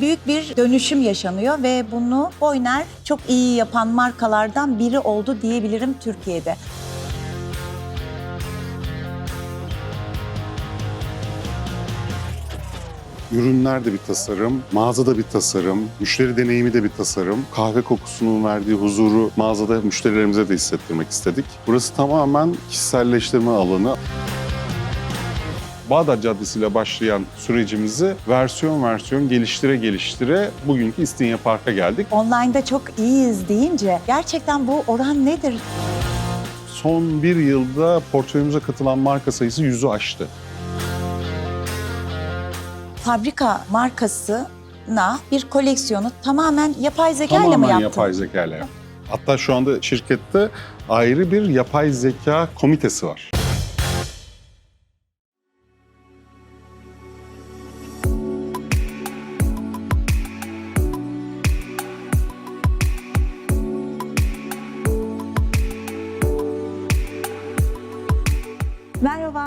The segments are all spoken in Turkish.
büyük bir dönüşüm yaşanıyor ve bunu Boyner çok iyi yapan markalardan biri oldu diyebilirim Türkiye'de. Ürünler de bir tasarım, mağazada bir tasarım, müşteri deneyimi de bir tasarım. Kahve kokusunun verdiği huzuru mağazada müşterilerimize de hissettirmek istedik. Burası tamamen kişiselleştirme alanı. Bağdat Caddesi ile başlayan sürecimizi versiyon versiyon geliştire geliştire bugünkü İstinye Park'a geldik. Online'da çok iyiyiz deyince gerçekten bu oran nedir? Son bir yılda portföyümüze katılan marka sayısı yüzü aştı. Fabrika markasına bir koleksiyonu tamamen yapay zeka ile mi Tamamen yaptın? yapay zeka ile yaptık. Hatta şu anda şirkette ayrı bir yapay zeka komitesi var.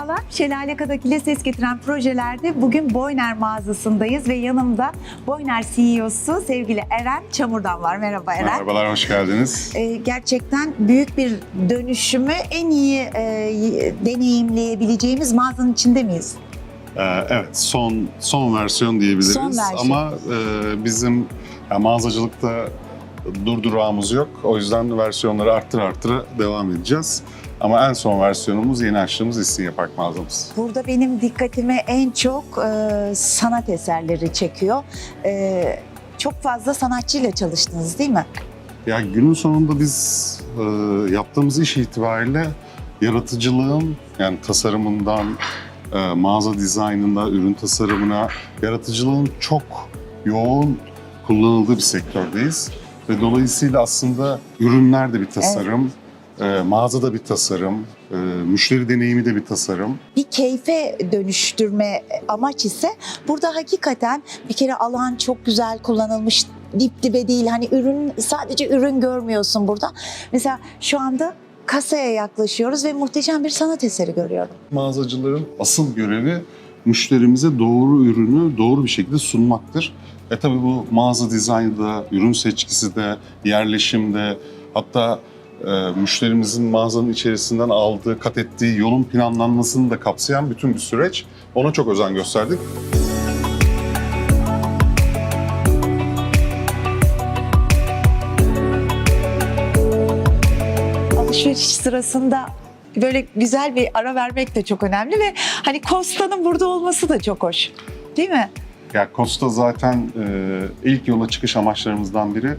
Merhabalar. Şelale Kadakil'e ses getiren projelerde bugün Boyner mağazasındayız ve yanımda Boyner CEO'su sevgili Eren Çamur'dan var. Merhaba Eren. Merhabalar, hoş geldiniz. Ee, gerçekten büyük bir dönüşümü en iyi e, deneyimleyebileceğimiz mağazanın içinde miyiz? Ee, evet, son son versiyon diyebiliriz. Son versiyon. Ama e, bizim yani mağazacılıkta durdurağımız yok. O yüzden versiyonları arttır arttıra devam edeceğiz. Ama en son versiyonumuz yeni açtığımız İstinye Park mağazamız. Burada benim dikkatimi en çok e, sanat eserleri çekiyor. E, çok fazla sanatçıyla çalıştınız değil mi? Ya günün sonunda biz e, yaptığımız iş itibariyle yaratıcılığın yani tasarımından, e, mağaza dizaynında, ürün tasarımına yaratıcılığın çok yoğun kullanıldığı bir sektördeyiz. Ve dolayısıyla aslında ürünler de bir tasarım, e, mağazada bir tasarım, e, müşteri deneyimi de bir tasarım. bir keyfe dönüştürme amaç ise burada hakikaten bir kere alan çok güzel kullanılmış dip dibe değil hani ürün sadece ürün görmüyorsun burada. Mesela şu anda kasaya yaklaşıyoruz ve muhteşem bir sanat eseri görüyorum. Mağazacıların asıl görevi müşterimize doğru ürünü doğru bir şekilde sunmaktır. E tabi bu mağaza dizaynı da, ürün seçkisi de, yerleşimde hatta müşterimizin mağazanın içerisinden aldığı, kat ettiği yolun planlanmasını da kapsayan bütün bir süreç. Ona çok özen gösterdik. Alışveriş sırasında böyle güzel bir ara vermek de çok önemli ve hani Costa'nın burada olması da çok hoş. Değil mi? Ya Costa zaten e, ilk yola çıkış amaçlarımızdan biri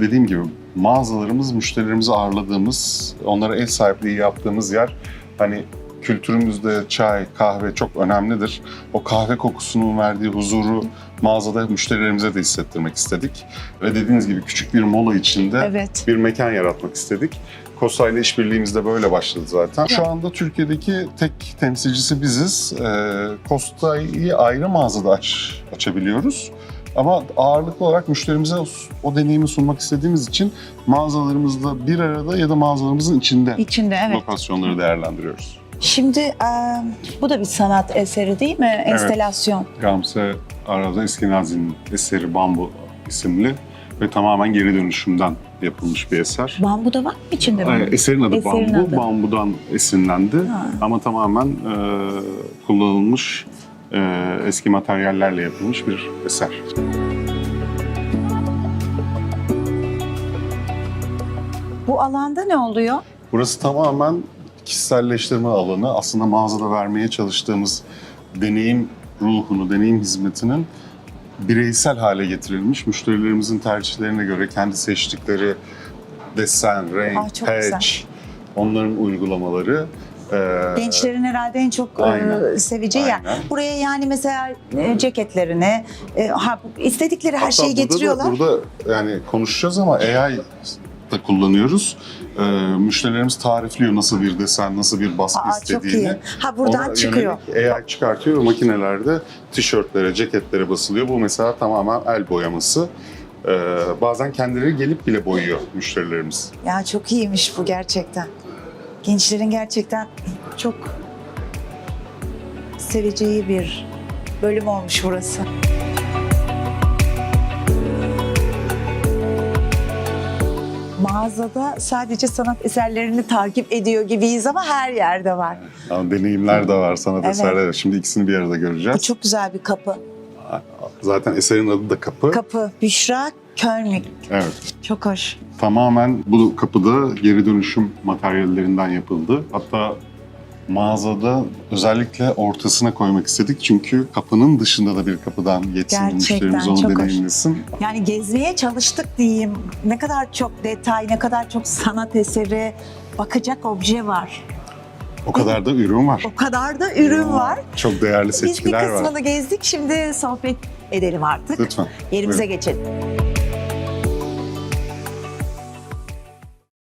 dediğim gibi mağazalarımız müşterilerimizi ağırladığımız, onlara ev sahipliği yaptığımız yer. Hani kültürümüzde çay, kahve çok önemlidir. O kahve kokusunun verdiği huzuru mağazada müşterilerimize de hissettirmek istedik. Ve dediğiniz gibi küçük bir mola içinde Evet. bir mekan yaratmak istedik. Costa ile işbirliğimiz de böyle başladı zaten. Şu anda Türkiye'deki tek temsilcisi biziz. Ee, Costa'yı ayrı mağazada aç, açabiliyoruz. Ama ağırlıklı olarak müşterimize o, deneyimi sunmak istediğimiz için mağazalarımızda bir arada ya da mağazalarımızın içinde İçinde evet. lokasyonları değerlendiriyoruz. Şimdi e, bu da bir sanat eseri değil mi? Enstelasyon. Gamze Arada Eskenazi'nin eseri Bambu isimli ve tamamen geri dönüşümden yapılmış bir eser. Bambu da var mı içinde? Ay, Eserin adı Eserin Bambu. adı. Bambudan esinlendi. Ha. Ama tamamen e, kullanılmış eski materyallerle yapılmış bir eser. Bu alanda ne oluyor? Burası tamamen kişiselleştirme alanı. Aslında mağazada vermeye çalıştığımız deneyim ruhunu, deneyim hizmetinin bireysel hale getirilmiş. Müşterilerimizin tercihlerine göre kendi seçtikleri desen, renk, Aa, güzel. patch, onların uygulamaları. E, Gençlerin herhalde en çok e, Aynen. seveceği yer. Aynen. Buraya yani mesela e, ceketlerini, e, ha, istedikleri her Hatta şeyi burada da- getiriyorlar. burada yani konuşacağız ama AI da kullanıyoruz. Ee, müşterilerimiz tarifliyor nasıl bir desen, nasıl bir baskı Aa, çok iyi. istediğini. Ha buradan Ona çıkıyor. AI çıkartıyor makinelerde tişörtlere, ceketlere basılıyor. Bu mesela tamamen el boyaması. Ee, bazen kendileri gelip bile boyuyor müşterilerimiz. Ya çok iyiymiş bu gerçekten gençlerin gerçekten çok seveceği bir bölüm olmuş burası. Mağazada sadece sanat eserlerini takip ediyor gibiyiz ama her yerde var. Yani deneyimler de var, sanat evet. eserleri. Şimdi ikisini bir arada göreceğiz. Bu çok güzel bir kapı. Zaten eserin adı da kapı. Kapı. Büşra Körmük. Evet. Çok hoş. Tamamen bu kapıda geri dönüşüm materyallerinden yapıldı. Hatta mağazada özellikle ortasına koymak istedik. Çünkü kapının dışında da bir kapıdan geçsin Gerçekten müşterimiz onu çok hoş. deneyimlesin. Yani gezmeye çalıştık diyeyim. Ne kadar çok detay, ne kadar çok sanat eseri, bakacak obje var. O kadar da ürün var. O kadar da ürün var. Çok değerli Biz bir seçkiler kısmını var. gezdik. Şimdi sohbet edelim artık. Lütfen. Yerimize geçelim.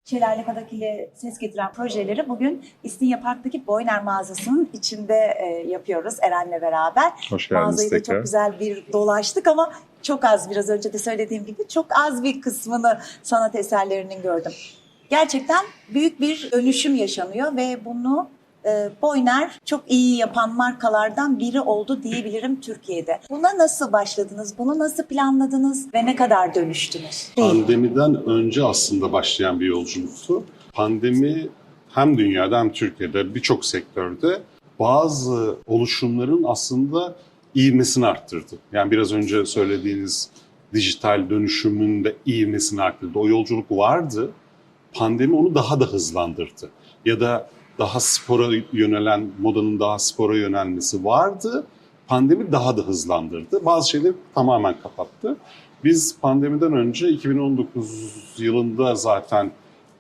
Şelale ses getiren projeleri bugün İstinye Park'taki Boyner mağazasının içinde e, yapıyoruz Eren'le beraber. Hoş geldiniz Mağazayı da çok güzel bir dolaştık ama çok az biraz önce de söylediğim gibi çok az bir kısmını sanat eserlerinin gördüm. Gerçekten büyük bir dönüşüm yaşanıyor ve bunu e, Boyner çok iyi yapan markalardan biri oldu diyebilirim Türkiye'de. Buna nasıl başladınız? Bunu nasıl planladınız ve ne kadar dönüştünüz? Pandemiden önce aslında başlayan bir yolculuktu. Pandemi hem dünyada hem Türkiye'de birçok sektörde bazı oluşumların aslında ivmesini arttırdı. Yani biraz önce söylediğiniz dijital dönüşümün de ivmesini arttırdı. O yolculuk vardı. Pandemi onu daha da hızlandırdı. Ya da daha spora yönelen, modanın daha spora yönelmesi vardı. Pandemi daha da hızlandırdı. Bazı şeyleri tamamen kapattı. Biz pandemiden önce 2019 yılında zaten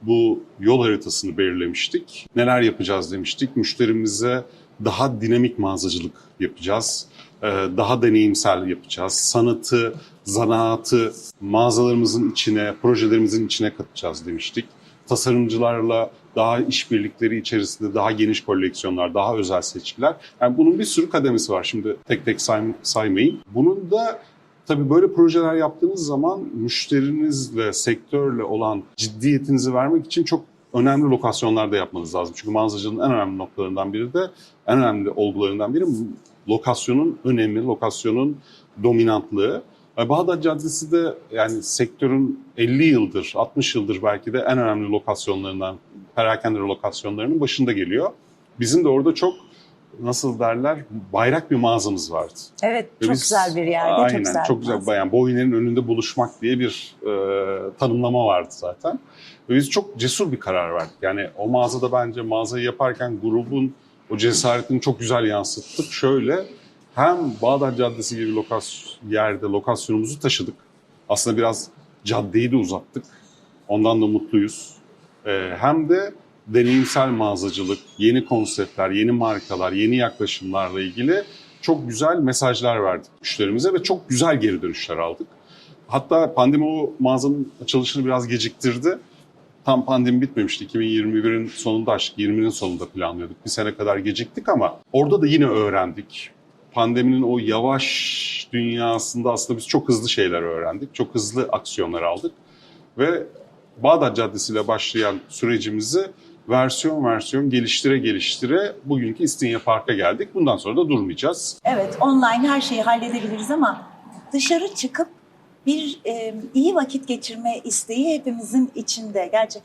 bu yol haritasını belirlemiştik. Neler yapacağız demiştik. Müşterimize daha dinamik mağazacılık yapacağız. Ee, Daha deneyimsel yapacağız. Sanatı, zanaatı mağazalarımızın içine, projelerimizin içine katacağız demiştik. Tasarımcılarla daha işbirlikleri içerisinde daha geniş koleksiyonlar, daha özel seçkiler. Yani bunun bir sürü kademesi var. Şimdi tek tek say- saymayayım. Bunun da Tabii böyle projeler yaptığınız zaman müşterinizle, sektörle olan ciddiyetinizi vermek için çok önemli lokasyonlarda yapmanız lazım. Çünkü mağazacılığın en önemli noktalarından biri de, en önemli olgularından biri lokasyonun önemi, lokasyonun dominantlığı. Bağdat Caddesi de yani sektörün 50 yıldır, 60 yıldır belki de en önemli lokasyonlarından, perakende lokasyonlarının başında geliyor. Bizim de orada çok nasıl derler bayrak bir mağazamız vardı. Evet, Ve çok biz- güzel bir yerde, Aynen, çok güzel. Çok güzel. mağaza. Yani Boyner'in önünde buluşmak diye bir e, tanımlama vardı zaten. Ve biz çok cesur bir karar verdik. Yani o mağazada bence mağazayı yaparken grubun o cesaretini çok güzel yansıttık. Şöyle hem Bağdat Caddesi gibi lokas yerde lokasyonumuzu taşıdık. Aslında biraz caddeyi de uzattık. Ondan da mutluyuz. E, hem de deneyimsel mağazacılık, yeni konseptler, yeni markalar, yeni yaklaşımlarla ilgili çok güzel mesajlar verdik müşterimize ve çok güzel geri dönüşler aldık. Hatta pandemi o mağazanın açılışını biraz geciktirdi. Tam pandemi bitmemişti. 2021'in sonunda açtık. 20'nin sonunda planlıyorduk. Bir sene kadar geciktik ama orada da yine öğrendik. Pandeminin o yavaş dünyasında aslında biz çok hızlı şeyler öğrendik. Çok hızlı aksiyonlar aldık. Ve Bağdat Caddesi ile başlayan sürecimizi versiyon versiyon geliştire geliştire bugünkü İstinye Park'a geldik. Bundan sonra da durmayacağız. Evet, online her şeyi halledebiliriz ama dışarı çıkıp bir e, iyi vakit geçirme isteği hepimizin içinde. Gerçi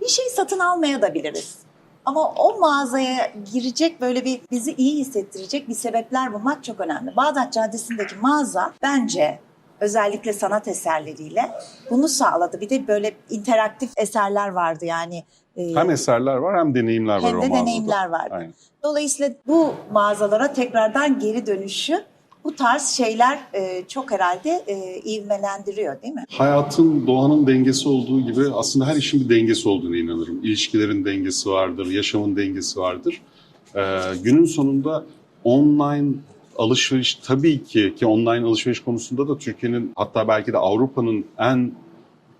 bir şey satın almaya da biliriz. Ama o mağazaya girecek böyle bir bizi iyi hissettirecek bir sebepler bulmak çok önemli. Bağdat Caddesi'ndeki mağaza bence özellikle sanat eserleriyle bunu sağladı. Bir de böyle interaktif eserler vardı yani. e, Hem eserler var hem deneyimler var hem de deneyimler vardı. Aynen. Dolayısıyla bu mağazalara tekrardan geri dönüşü bu tarz şeyler e, çok herhalde e, ivmelendiriyor değil mi? Hayatın, doğanın dengesi olduğu gibi aslında her işin bir dengesi olduğunu inanırım. İlişkilerin dengesi vardır, yaşamın dengesi vardır. Ee, günün sonunda online alışveriş tabii ki ki online alışveriş konusunda da Türkiye'nin hatta belki de Avrupa'nın en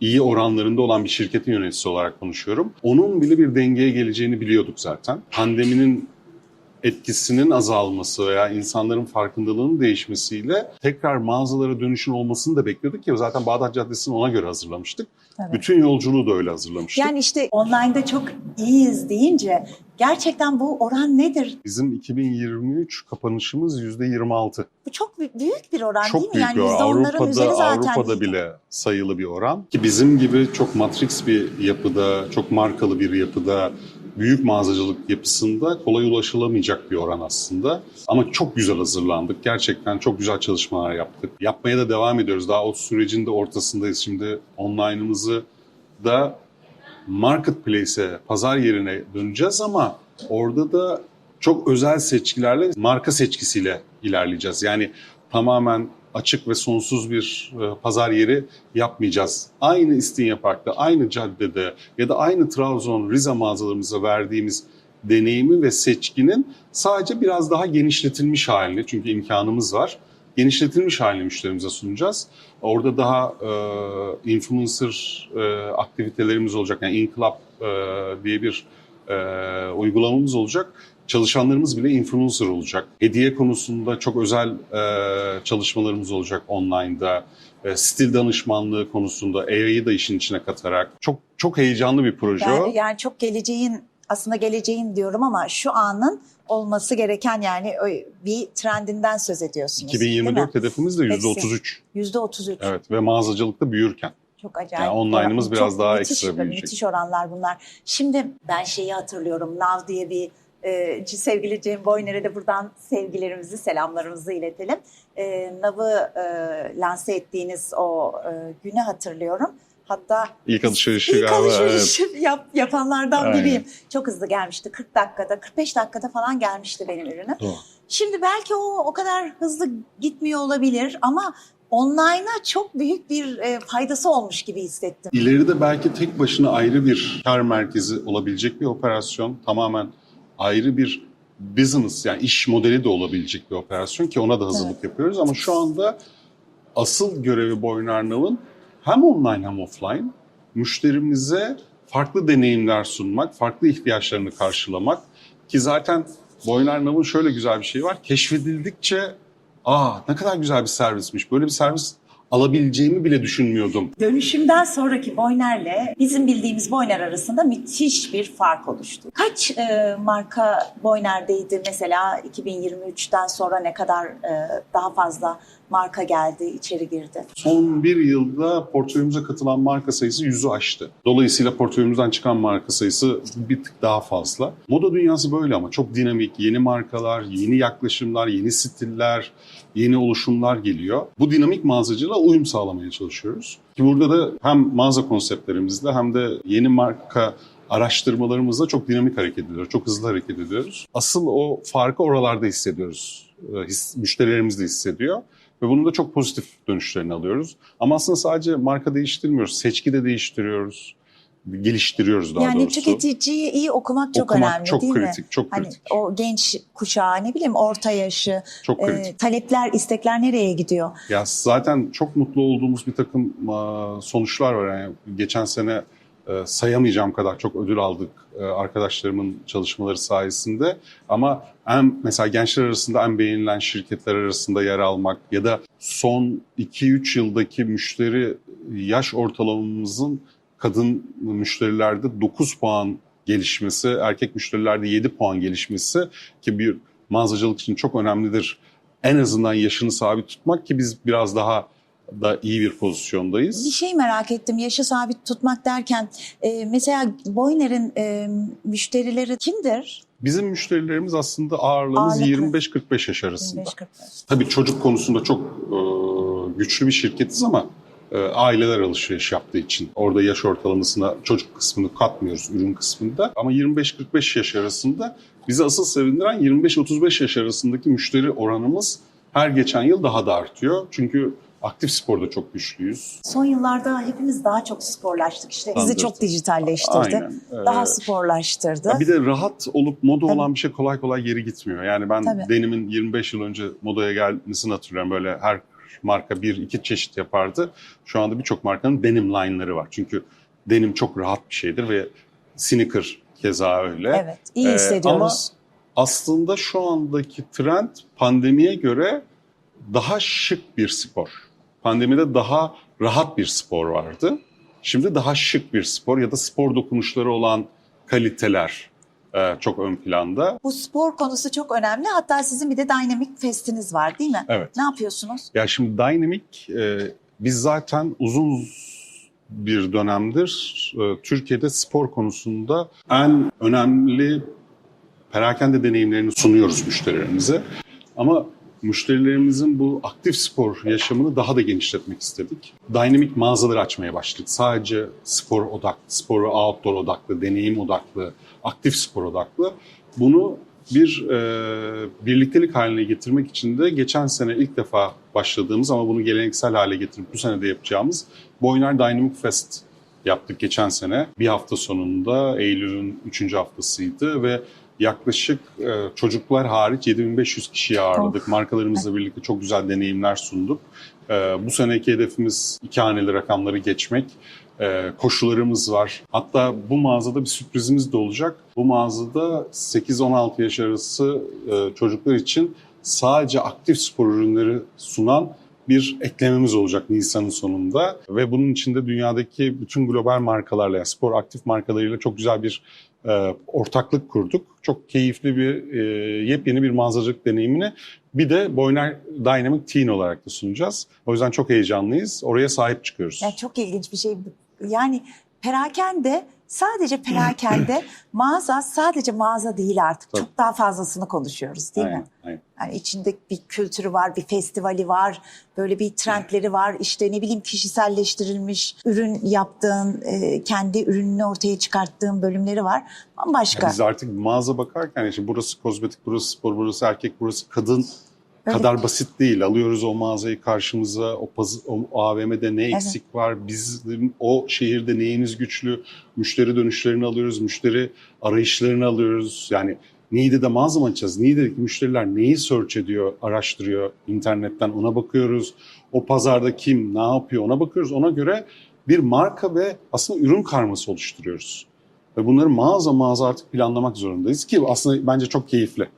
iyi oranlarında olan bir şirketin yöneticisi olarak konuşuyorum. Onun bile bir dengeye geleceğini biliyorduk zaten. Pandeminin etkisinin azalması veya insanların farkındalığının değişmesiyle tekrar mağazalara dönüşün olmasını da bekliyorduk ki zaten Bağdat Caddesi'ni ona göre hazırlamıştık. Evet. Bütün yolculuğu da öyle hazırlamıştık. Yani işte online'da çok iyiyiz deyince gerçekten bu oran nedir? Bizim 2023 kapanışımız %26. Bu çok bü- büyük bir oran değil Çok mi? büyük yani bir oran. %10'ların üzeri Avrupa'da, zaten. Avrupa'da bile sayılı bir oran. Ki bizim gibi çok matrix bir yapıda, çok markalı bir yapıda, büyük mağazacılık yapısında kolay ulaşılamayacak bir oran aslında. Ama çok güzel hazırlandık. Gerçekten çok güzel çalışmalar yaptık. Yapmaya da devam ediyoruz. Daha o sürecin de ortasındayız. Şimdi online'ımızı da marketplace'e, pazar yerine döneceğiz ama orada da çok özel seçkilerle, marka seçkisiyle ilerleyeceğiz. Yani tamamen açık ve sonsuz bir e, pazar yeri yapmayacağız. Aynı İstinye Park'ta, aynı caddede ya da aynı Trabzon, Rize mağazalarımıza verdiğimiz deneyimi ve seçkinin sadece biraz daha genişletilmiş halini, çünkü imkanımız var, genişletilmiş halini müşterimize sunacağız. Orada daha e, influencer e, aktivitelerimiz olacak. Yani InClub e, diye bir e, uygulamamız olacak. Çalışanlarımız bile influencer olacak. Hediye konusunda çok özel e, çalışmalarımız olacak online'da. E, stil danışmanlığı konusunda AI'yı da işin içine katarak. Çok çok heyecanlı bir proje o. Yani, çok geleceğin aslında geleceğin diyorum ama şu anın olması gereken yani bir trendinden söz ediyorsunuz. değil mi? 2024 hedefimiz de Hepsi. %33. %33. Evet ve mağazacılıkta büyürken. Çok acayip. Yani online'ımız Çok biraz daha müthiş, ekstra büyüyecek. Müthiş oranlar bunlar. Şimdi ben şeyi hatırlıyorum. Nav diye bir e, sevgili Cem Boyner'e de buradan sevgilerimizi, selamlarımızı iletelim. E, Nav'ı e, lanse ettiğiniz o e, günü hatırlıyorum. Hatta İlk alışverişi ilk galiba. evet. alışverişi yap, yapanlardan Aynen. biriyim. Çok hızlı gelmişti. 40 dakikada, 45 dakikada falan gelmişti benim ürünüm. Doğru. Şimdi belki o o kadar hızlı gitmiyor olabilir ama online'a çok büyük bir e, faydası olmuş gibi hissettim. İleride belki tek başına ayrı bir kar merkezi olabilecek bir operasyon. Tamamen ayrı bir business yani iş modeli de olabilecek bir operasyon ki ona da hazırlık yapıyoruz. Ama şu anda asıl görevi Boynarnav'ın hem online hem offline müşterimize farklı deneyimler sunmak, farklı ihtiyaçlarını karşılamak ki zaten Boynarnav'ın şöyle güzel bir şeyi var. Keşfedildikçe aa ne kadar güzel bir servismiş. Böyle bir servis alabileceğimi bile düşünmüyordum. Dönüşümden sonraki Boyner'le bizim bildiğimiz Boyner arasında müthiş bir fark oluştu. Kaç e, marka Boyner'deydi mesela 2023'ten sonra ne kadar e, daha fazla marka geldi, içeri girdi? Son bir yılda portföyümüze katılan marka sayısı yüzü aştı. Dolayısıyla portföyümüzden çıkan marka sayısı bir tık daha fazla. Moda dünyası böyle ama çok dinamik. Yeni markalar, yeni yaklaşımlar, yeni stiller, yeni oluşumlar geliyor. Bu dinamik mağazacılığa uyum sağlamaya çalışıyoruz. Ki burada da hem mağaza konseptlerimizle hem de yeni marka araştırmalarımızla çok dinamik hareket ediyoruz. Çok hızlı hareket ediyoruz. Asıl o farkı oralarda hissediyoruz. Ee, his- Müşterilerimiz de hissediyor. Ve bunun da çok pozitif dönüşlerini alıyoruz. Ama aslında sadece marka değiştirmiyoruz. Seçki de değiştiriyoruz. Geliştiriyoruz daha yani doğrusu. tüketiciyi iyi okumak çok Okumak önemli çok değil kritik, mi? çok Hani kritik. o genç kuşağı ne bileyim orta yaşı, Çok e, kritik. talepler, istekler nereye gidiyor? Ya zaten çok mutlu olduğumuz bir takım e, sonuçlar var. Yani geçen sene e, sayamayacağım kadar çok ödül aldık e, arkadaşlarımın çalışmaları sayesinde. Ama en mesela gençler arasında en beğenilen şirketler arasında yer almak ya da son 2-3 yıldaki müşteri yaş ortalamamızın kadın müşterilerde 9 puan gelişmesi, erkek müşterilerde 7 puan gelişmesi ki bir mağazacılık için çok önemlidir. En azından yaşını sabit tutmak ki biz biraz daha da iyi bir pozisyondayız. Bir şey merak ettim yaşı sabit tutmak derken e, mesela Boyner'in e, müşterileri kimdir? Bizim müşterilerimiz aslında ağırlığımız Ağırlıklı. 25-45 yaş arasında. 25-45. Tabii çocuk konusunda çok e, güçlü bir şirketiz ama e, aileler alışveriş yaptığı için orada yaş ortalamasına çocuk kısmını katmıyoruz ürün kısmında. Ama 25-45 yaş arasında bizi asıl sevindiren 25-35 yaş arasındaki müşteri oranımız her geçen yıl daha da artıyor. Çünkü aktif sporda çok güçlüyüz. Son yıllarda hepimiz daha çok sporlaştık işte. Bizi Standart. çok dijitalleştirdi. Aynen. Ee, Daha sporlaştırdı. Ya bir de rahat olup moda Tabii. olan bir şey kolay kolay geri gitmiyor. Yani ben Tabii. denimin 25 yıl önce modaya gelmesini hatırlıyorum. Böyle her marka bir iki çeşit yapardı. Şu anda birçok markanın denim line'ları var. Çünkü denim çok rahat bir şeydir ve sneaker keza öyle. Evet, iyi Ee, hissediyoruz. aslında şu andaki trend pandemiye göre daha şık bir spor. Pandemide daha rahat bir spor vardı. Şimdi daha şık bir spor ya da spor dokunuşları olan kaliteler e, çok ön planda. Bu spor konusu çok önemli. Hatta sizin bir de Dynamic Fest'iniz var değil mi? Evet. Ne yapıyorsunuz? Ya şimdi Dynamic e, biz zaten uzun bir dönemdir e, Türkiye'de spor konusunda en önemli perakende deneyimlerini sunuyoruz müşterilerimize. Ama müşterilerimizin bu aktif spor yaşamını daha da genişletmek istedik. Dynamic mağazaları açmaya başladık. Sadece spor odaklı, sporu outdoor odaklı, deneyim odaklı, aktif spor odaklı. Bunu bir e, birliktelik haline getirmek için de geçen sene ilk defa başladığımız ama bunu geleneksel hale getirip bu sene de yapacağımız Boyner Dynamic Fest yaptık geçen sene. Bir hafta sonunda Eylül'ün 3. haftasıydı ve yaklaşık e, çocuklar hariç 7500 kişiyi ağırladık. Markalarımızla birlikte çok güzel deneyimler sunduk. E, bu seneki hedefimiz iki haneli rakamları geçmek. E, koşularımız var. Hatta bu mağazada bir sürprizimiz de olacak. Bu mağazada 8-16 yaş arası e, çocuklar için sadece aktif spor ürünleri sunan bir eklememiz olacak Nisan'ın sonunda. Ve bunun içinde dünyadaki bütün global markalarla, yani spor aktif markalarıyla çok güzel bir ortaklık kurduk. Çok keyifli bir, e, yepyeni bir mağazacılık deneyimini bir de Boyner Dynamic Teen olarak da sunacağız. O yüzden çok heyecanlıyız. Oraya sahip çıkıyoruz. Yani çok ilginç bir şey. Yani perakende sadece perakende mağaza sadece mağaza değil artık. Tabii. Çok daha fazlasını konuşuyoruz değil aynen, mi? aynen. Yani içinde bir kültürü var, bir festivali var, böyle bir trendleri var. İşte ne bileyim kişiselleştirilmiş ürün yaptığın, e, kendi ürününü ortaya çıkarttığın bölümleri var. Bambaşka. Ya Biz artık mağaza bakarken işte burası kozmetik, burası spor, burası erkek, burası kadın Öyle. kadar basit değil. Alıyoruz o mağazayı karşımıza, o, o AVM'de ne eksik var, bizim o şehirde neyimiz güçlü, müşteri dönüşlerini alıyoruz, müşteri arayışlarını alıyoruz. Yani Niğde'de mağaza mı açacağız? Niğde'deki müşteriler neyi search ediyor, araştırıyor internetten ona bakıyoruz. O pazarda kim, ne yapıyor ona bakıyoruz. Ona göre bir marka ve aslında ürün karması oluşturuyoruz. Ve bunları mağaza mağaza artık planlamak zorundayız ki aslında bence çok keyifli.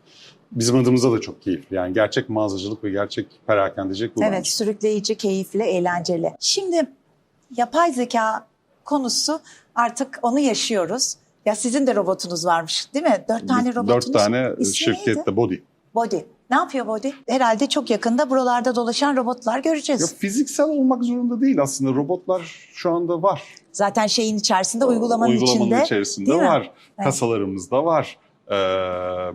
Bizim adımıza da çok keyifli. Yani gerçek mağazacılık ve gerçek perakendecilik bu Evet, bence. sürükleyici, keyifli, eğlenceli. Şimdi yapay zeka konusu artık onu yaşıyoruz. Ya sizin de robotunuz varmış değil mi? Dört tane robotunuz. Dört tane İsmi şirkette neydi? body. Body. Ne yapıyor Body? Herhalde çok yakında buralarda dolaşan robotlar göreceğiz. Ya fiziksel olmak zorunda değil aslında. Robotlar şu anda var. Zaten şeyin içerisinde, uygulamanın, Uygulamanın içinde. içerisinde değil mi? var. Evet. Kasalarımızda var. Ee,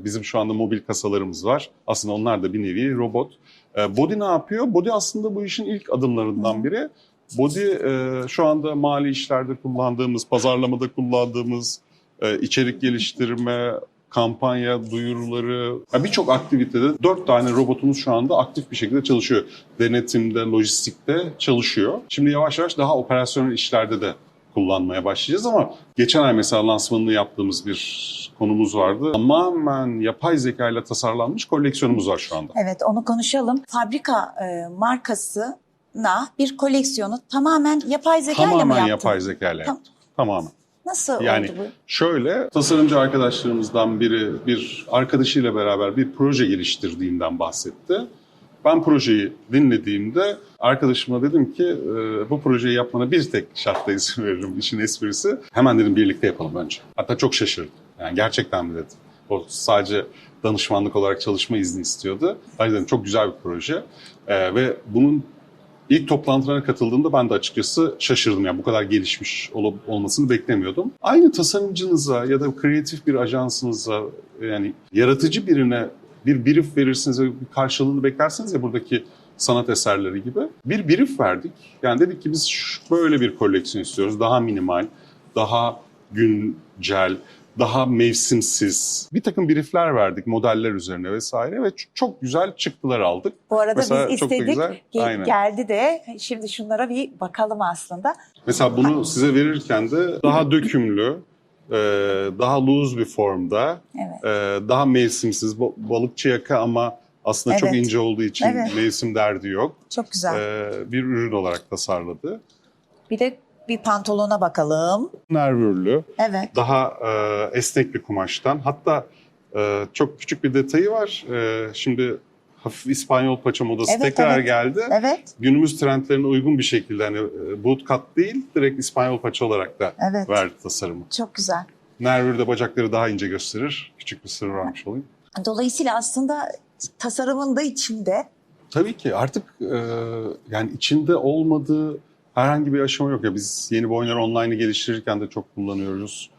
bizim şu anda mobil kasalarımız var. Aslında onlar da bir nevi robot. Ee, Body ne yapıyor? Body aslında bu işin ilk adımlarından biri. Body e, şu anda mali işlerde kullandığımız, pazarlamada kullandığımız, e, içerik geliştirme, kampanya duyuruları, birçok aktivitede dört tane robotumuz şu anda aktif bir şekilde çalışıyor. Denetimde, lojistikte çalışıyor. Şimdi yavaş yavaş daha operasyonel işlerde de kullanmaya başlayacağız ama geçen ay mesela lansmanını yaptığımız bir konumuz vardı. Tamamen yapay zeka ile tasarlanmış koleksiyonumuz var şu anda. Evet onu konuşalım. Fabrika e, markasına bir koleksiyonu tamamen yapay zeka ile mi Tamamen yaptın? yapay zeka ile Tam-. Tamamen. Nasıl Yani oldu bu? şöyle tasarımcı arkadaşlarımızdan biri bir arkadaşıyla beraber bir proje geliştirdiğinden bahsetti. Ben projeyi dinlediğimde arkadaşıma dedim ki e, bu projeyi yapmana bir tek şartla izin veririm işin esprisi. Hemen dedim birlikte yapalım önce. Hatta çok şaşırdı. Yani gerçekten mi dedim. O sadece danışmanlık olarak çalışma izni istiyordu. Hayır dedim çok güzel bir proje. E, ve bunun İlk toplantılara katıldığımda ben de açıkçası şaşırdım. Yani bu kadar gelişmiş ol- olmasını beklemiyordum. Aynı tasarımcınıza ya da kreatif bir ajansınıza yani yaratıcı birine bir brief verirsiniz ve bir karşılığını beklersiniz ya buradaki sanat eserleri gibi. Bir brief verdik. Yani dedik ki biz böyle bir koleksiyon istiyoruz. Daha minimal, daha güncel, daha mevsimsiz. Bir takım briefler verdik modeller üzerine vesaire ve çok güzel çıktılar aldık. Bu arada Mesela biz istedik, güzel. ge- Aynen. geldi de şimdi şunlara bir bakalım aslında. Mesela bunu size verirken de daha dökümlü, e, daha loose bir formda, Evet. e, daha mevsimsiz, ba- balıkçı yaka ama aslında çok Evet. ince olduğu için Evet. mevsim derdi yok. Çok güzel. E, bir ürün olarak tasarladı. Bir de bir pantolona bakalım. Nervürlü, Evet. daha e, esnek bir kumaştan. Hatta Ee, çok küçük bir detayı var. Ee, şimdi hafif İspanyol paça modası Evet, tekrar evet. geldi. Evet, Günümüz trendlerine uygun bir şekilde hani e, boot cut değil, direkt İspanyol paça olarak da evet. verdi tasarımı. Çok güzel. Nervür de bacakları daha ince gösterir. Küçük bir sır vermiş olayım. Dolayısıyla aslında tasarımın da içinde Tabii ki artık e, yani içinde olmadığı herhangi bir aşama yok. ya Biz yeni boyunlar online'ı geliştirirken de çok kullanıyoruz.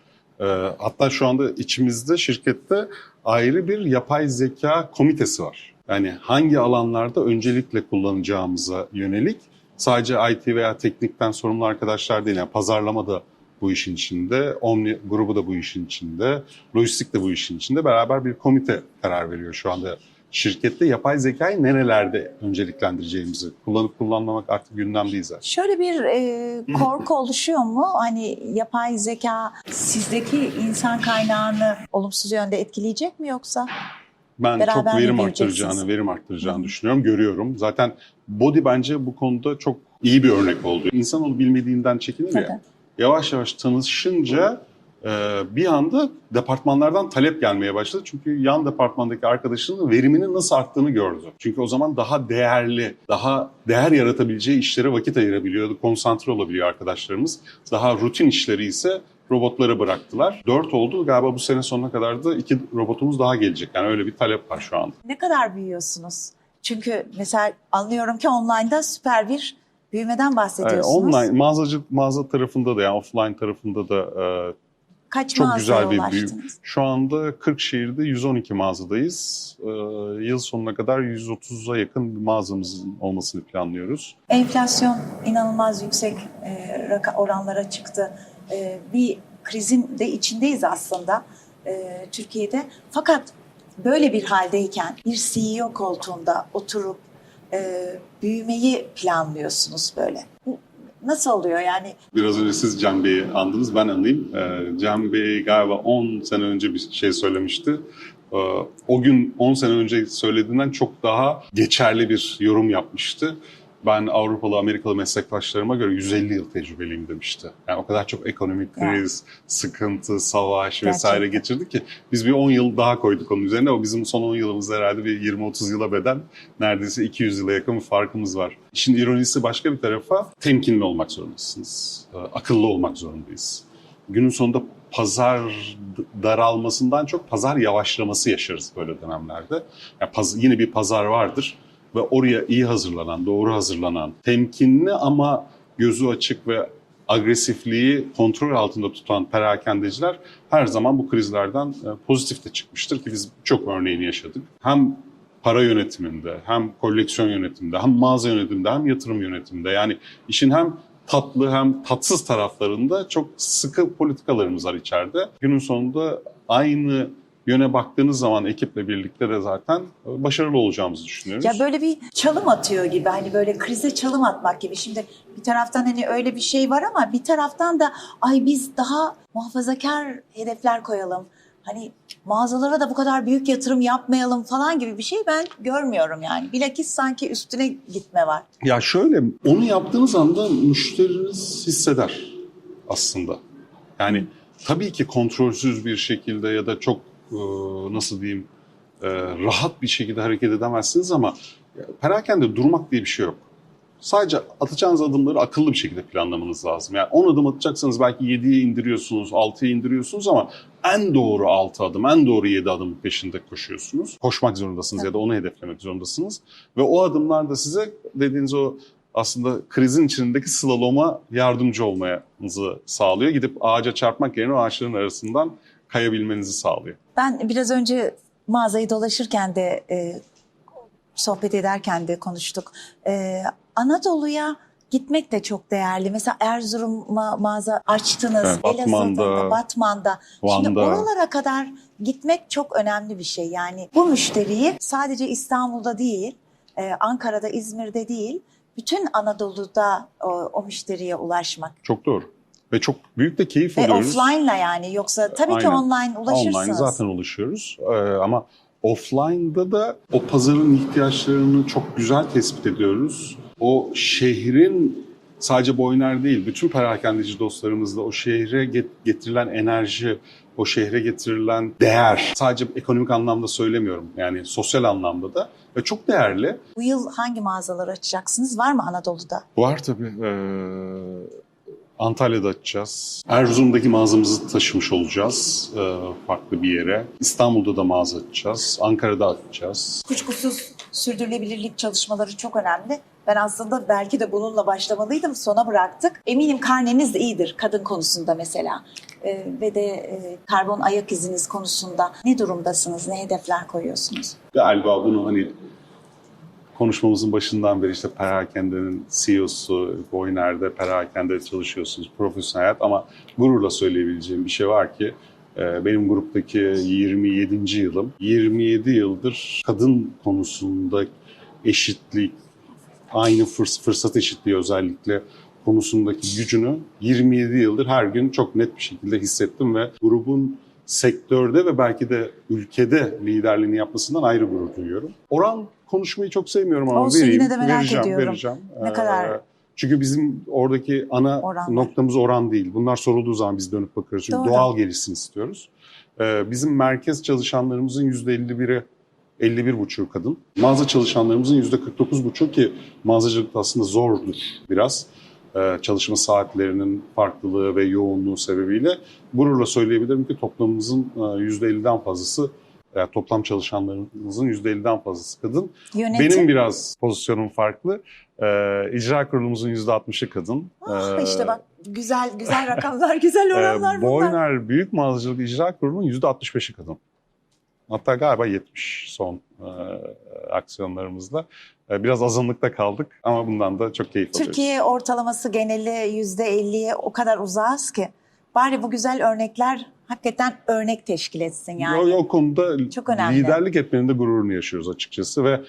E, hatta şu anda içimizde şirkette ayrı bir yapay zeka komitesi var. Yani hangi alanlarda öncelikle kullanacağımıza yönelik sadece IT veya teknikten sorumlu arkadaşlar değil. Yani pazarlama da bu işin içinde, Omni grubu da bu işin içinde, lojistik de bu işin içinde. Beraber bir komite karar veriyor şu anda şirkette yapay zekayı nerelerde önceliklendireceğimizi kullanıp kullanmamak artık gündemdeyiz zaten. şöyle bir e, korku oluşuyor mu? Hani yapay zeka sizdeki insan kaynağını olumsuz yönde etkileyecek mi yoksa? Ben Beraber çok verim arttıracağını, verim arttıracağını Hı. düşünüyorum, görüyorum. Zaten Body bence bu konuda çok iyi bir örnek oldu. İnsan onu bilmediğinden çekinir ya. Yavaş yavaş tanışınca e, bir anda departmanlardan talep gelmeye başladı. Çünkü yan departmandaki arkadaşının veriminin nasıl arttığını gördü. Çünkü o zaman daha değerli, daha değer yaratabileceği işlere vakit ayırabiliyordu, konsantre olabiliyor arkadaşlarımız. Daha rutin işleri ise robotlara bıraktılar. Dört oldu. Galiba bu sene sonuna kadar da iki robotumuz daha gelecek. Yani öyle bir talep var şu anda. Ne kadar büyüyorsunuz? Çünkü mesela anlıyorum ki online'da süper bir büyümeden bahsediyorsunuz. online mağazacı mağaza tarafında da yani offline tarafında da e, Kaç çok güzel bir büyü. Şu anda 40 şehirde 112 mağazadayız. E, yıl sonuna kadar 130'a yakın bir mağazamızın olmasını planlıyoruz. Enflasyon inanılmaz yüksek e, oranlara çıktı. E, bir krizin de içindeyiz aslında e, Türkiye'de. Fakat böyle bir haldeyken bir CEO koltuğunda oturup e, büyümeyi planlıyorsunuz böyle. Nasıl oluyor yani? Biraz önce siz Cem Bey'i andınız, ben anlayayım. E, Cem Bey galiba 10 sene önce bir şey söylemişti. E, o gün 10 sene önce söylediğinden çok daha geçerli bir yorum yapmıştı. Ben Avrupalı, Amerikalı meslektaşlarıma göre 150 yıl tecrübeliyim demişti. Yani o kadar çok ekonomik Ya. kriz, sıkıntı, savaş vesaire Gerçekten. geçirdik ki biz bir 10 yıl daha koyduk onun üzerine. O bizim son 10 yılımız herhalde bir 20-30 yıla beden neredeyse 200 yıla yakın bir farkımız var. İşin ironisi başka bir tarafa temkinli olmak zorundasınız. Ee, Akıllı olmak zorundayız. Günün sonunda pazar daralmasından çok pazar yavaşlaması yaşarız böyle dönemlerde. Yani yine bir pazar vardır ve oraya iyi hazırlanan, doğru hazırlanan, temkinli ama gözü açık ve agresifliği kontrol altında tutan perakendeciler her zaman bu krizlerden e, pozitif de çıkmıştır ki biz çok örneğini yaşadık. Hem para yönetiminde, hem koleksiyon yönetiminde, hem mağaza yönetiminde, hem yatırım yönetiminde yani işin hem tatlı hem tatsız taraflarında çok sıkı politikalarımız var içeride. Günün sonunda aynı yöne baktığınız zaman ekiple birlikte de zaten başarılı olacağımızı düşünüyoruz. Ya böyle bir çalım atıyor gibi hani böyle krize çalım atmak gibi. Şimdi bir taraftan hani öyle bir şey var ama bir taraftan da ay biz daha muhafazakar hedefler koyalım. Hani mağazalara da bu kadar büyük yatırım yapmayalım falan gibi bir şey ben görmüyorum yani. Bilakis sanki üstüne gitme var. Ya şöyle, onu yaptığınız anda müşteriniz hisseder aslında. Yani tabii ki kontrolsüz bir şekilde ya da çok nasıl diyeyim e, rahat bir şekilde hareket edemezsiniz ama perakende durmak diye bir şey yok. Sadece atacağınız adımları akıllı bir şekilde planlamanız lazım. Yani 10 adım atacaksanız belki 7'ye indiriyorsunuz, 6'ya indiriyorsunuz ama en doğru 6 adım, en doğru 7 adım peşinde koşuyorsunuz. Koşmak zorundasınız ya da onu hedeflemek zorundasınız. Ve o adımlar da size dediğiniz o aslında krizin içindeki slaloma yardımcı olmanızı sağlıyor. Gidip ağaca çarpmak yerine o ağaçların arasından kayabilmenizi sağlıyor. Ben biraz önce mağazayı dolaşırken de e, sohbet ederken de konuştuk. E, Anadolu'ya gitmek de çok değerli. Mesela Erzurum'a mağaza açtınız. Evet, Batman'da, Elazığ'da, Batman'da. Şimdi Van'da. oralara kadar gitmek çok önemli bir şey. Yani bu müşteriyi sadece İstanbul'da değil, e, Ankara'da, İzmir'de değil, bütün Anadolu'da o, o müşteriye ulaşmak. Çok doğru. Ve çok büyük de keyif Ve alıyoruz. offline'la yani yoksa tabii ki Aynen. online ulaşırsınız. Online zaten ulaşıyoruz. Ee, ama offline'da da o pazarın ihtiyaçlarını çok güzel tespit ediyoruz. O şehrin sadece Boyner değil, bütün perakendeci dostlarımızla o şehre get- getirilen enerji, o şehre getirilen değer, sadece ekonomik anlamda söylemiyorum, yani sosyal anlamda da ve çok değerli. Bu yıl hangi mağazaları açacaksınız? Var mı Anadolu'da? Var tabii. Ee, Antalya'da açacağız. Erzurum'daki mağazamızı taşımış olacağız ee, farklı bir yere. İstanbul'da da mağaza açacağız. Ankara'da açacağız. Kuşkusuz sürdürülebilirlik çalışmaları çok önemli. Ben aslında belki de bununla başlamalıydım, sona bıraktık. Eminim karneniz iyidir kadın konusunda mesela. Ee, ve de e, karbon ayak iziniz konusunda ne durumdasınız, ne hedefler koyuyorsunuz? Galiba bunu hani konuşmamızın başından beri işte Perakende'nin CEO'su, Boyner'de Perakende'de çalışıyorsunuz, profesyonel hayat ama gururla söyleyebileceğim bir şey var ki e, benim gruptaki 27. yılım. 27 yıldır kadın konusunda eşitlik, aynı fırs- fırsat eşitliği özellikle konusundaki gücünü 27 yıldır her gün çok net bir şekilde hissettim ve grubun sektörde ve belki de ülkede liderliğini yapmasından ayrı gurur duyuyorum. Oran konuşmayı çok sevmiyorum ama Olsun, vereyim, yine de merak vereceğim, ediyorum. vereceğim. Ne kadar? Çünkü bizim oradaki ana Oranlar. noktamız oran değil. Bunlar sorulduğu zaman biz dönüp bakıyoruz. Çünkü Doğru. doğal gelişsin istiyoruz. Ee, bizim merkez çalışanlarımızın %51'i 51,5 kadın. Mağaza çalışanlarımızın %49,5 ki mağazacılık da aslında zordur biraz. Ee, çalışma saatlerinin farklılığı ve yoğunluğu sebebiyle gururla söyleyebilirim ki toplamımızın e, %50'den fazlası yani toplam çalışanlarımızın %50'den fazlası kadın. Yönetim. Benim biraz pozisyonum farklı. Ee, icra kurulumuzun %60'ı kadın. Ah, Ee, işte bak güzel güzel rakamlar, güzel e, oranlar bunlar. Boyner Büyük Mağazacılık İcra Kurulu'nun %65'i kadın. Hatta galiba 70 son e, aksiyonlarımızda. E, biraz azınlıkta kaldık ama bundan da çok keyif alıyoruz. Türkiye ortalaması geneli yüzde elliye o kadar uzağız ki. Bari bu güzel örnekler hakikaten örnek teşkil etsin yani. O, o konuda Çok önemli. liderlik etmenin de gururunu yaşıyoruz açıkçası ve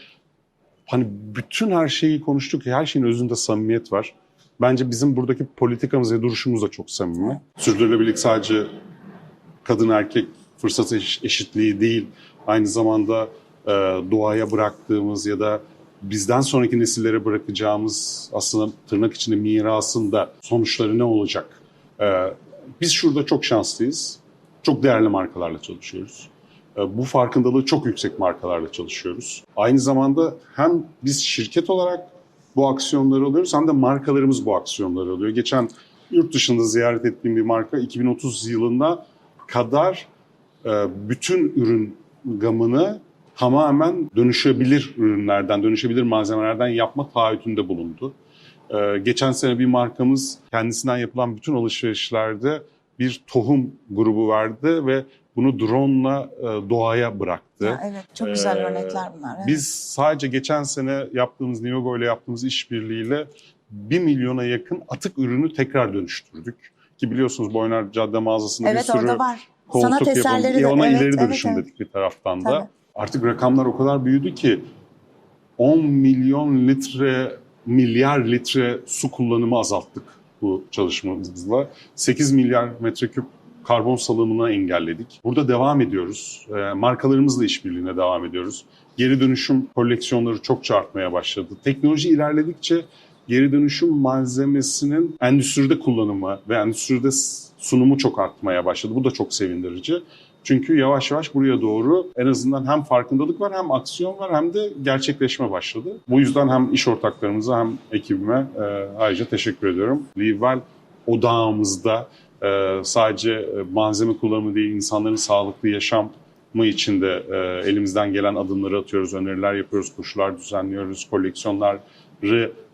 hani bütün her şeyi konuştuk ya her şeyin özünde samimiyet var. Bence bizim buradaki politikamız ve duruşumuz da çok samimi. Sürdürülebilirlik sadece kadın erkek fırsat eş- eşitliği değil. Aynı zamanda e, doğaya bıraktığımız ya da bizden sonraki nesillere bırakacağımız aslında tırnak içinde mirasın da sonuçları ne olacak? E, biz şurada çok şanslıyız. Çok değerli markalarla çalışıyoruz. E, Bu farkındalığı çok yüksek markalarla çalışıyoruz. Aynı zamanda hem biz şirket olarak bu aksiyonları alıyoruz hem de markalarımız bu aksiyonları alıyor. Geçen yurt dışında ziyaret ettiğim bir marka 2030 yılına kadar e, bütün ürün gamını tamamen dönüşebilir ürünlerden, dönüşebilir malzemelerden yapma taahhütünde bulundu. E, Geçen sene bir markamız kendisinden yapılan bütün alışverişlerde bir tohum grubu verdi ve bunu drone'la e, doğaya bıraktı. Ha, evet çok güzel Ee, örnekler bunlar. evet. Biz sadece geçen sene yaptığımız Niogo ile yaptığımız işbirliğiyle 1 milyona yakın atık ürünü tekrar dönüştürdük. Ki biliyorsunuz Boyner Cadde mağazasında evet bir sürü orada var. koltuk Sanat yapalım. de Ya ona evet, ileri evet, dönüşüm evet. dedik bir taraftan da. Tabii. Artık rakamlar o kadar büyüdü ki 10 milyon litre, milyar litre su kullanımı azalttık bu çalışmamızla. 8 milyar metreküp karbon salımını engelledik. Burada devam ediyoruz. E, markalarımızla işbirliğine devam ediyoruz. Geri dönüşüm koleksiyonları çokça artmaya başladı. Teknoloji ilerledikçe geri dönüşüm malzemesinin endüstride kullanımı ve endüstride sunumu çok artmaya başladı. Bu da çok sevindirici. Çünkü yavaş yavaş buraya doğru en azından hem farkındalık var hem aksiyon var hem de gerçekleşme başladı. Bu yüzden hem iş ortaklarımıza hem ekibime e, ayrıca teşekkür ediyorum. Livel odağımızda e, sadece e, malzeme kullanımı değil insanların sağlıklı yaşam mı için e, elimizden gelen adımları atıyoruz, öneriler yapıyoruz, koşular düzenliyoruz, koleksiyonları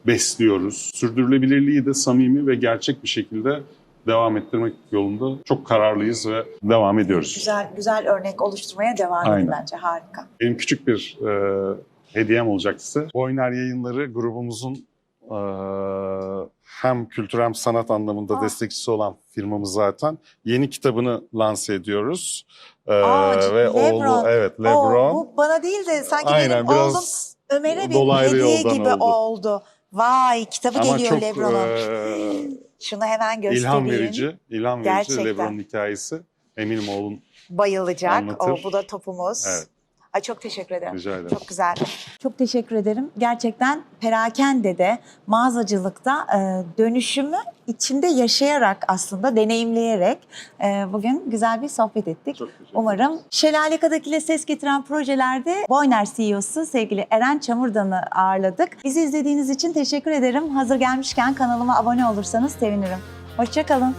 besliyoruz. Sürdürülebilirliği de samimi ve gerçek bir şekilde devam ettirmek yolunda çok kararlıyız ve devam ediyoruz. Güzel güzel örnek oluşturmaya devam edin Aynen. bence harika. Benim küçük bir e, hediyem olacak size. Boyner Yayınları grubumuzun e, hem kültür hem sanat anlamında Ah. destekçisi olan firmamız zaten. Yeni kitabını lanse ediyoruz. E, Aa, ve Lebron. oğlu evet Oo, Lebron. bu bana değil de sanki Aynen benim oğlum biraz Ömer'e bir hediye gibi oldu. oldu. Vay kitabı ama geliyor çok Lebron'un. e, Şunu hemen göstereyim. ilham verici. ilham verici Gerçekten. Lebron'un hikayesi. Eminim oğlun Bayılacak. Anlatır. O, bu da topumuz. Evet. Ay çok teşekkür ederim. Rica ederim. Çok güzel. Çok teşekkür ederim. Gerçekten perakendede, mağazacılıkta e, dönüşümü içinde yaşayarak aslında deneyimleyerek e, bugün güzel bir sohbet ettik. Çok Umarım Şelale Kadakil'e ses getiren projelerde Boyner CEO'su sevgili Eren Çamurdan'ı ağırladık. Bizi izlediğiniz için teşekkür ederim. Hazır gelmişken kanalıma abone olursanız sevinirim. Hoşçakalın.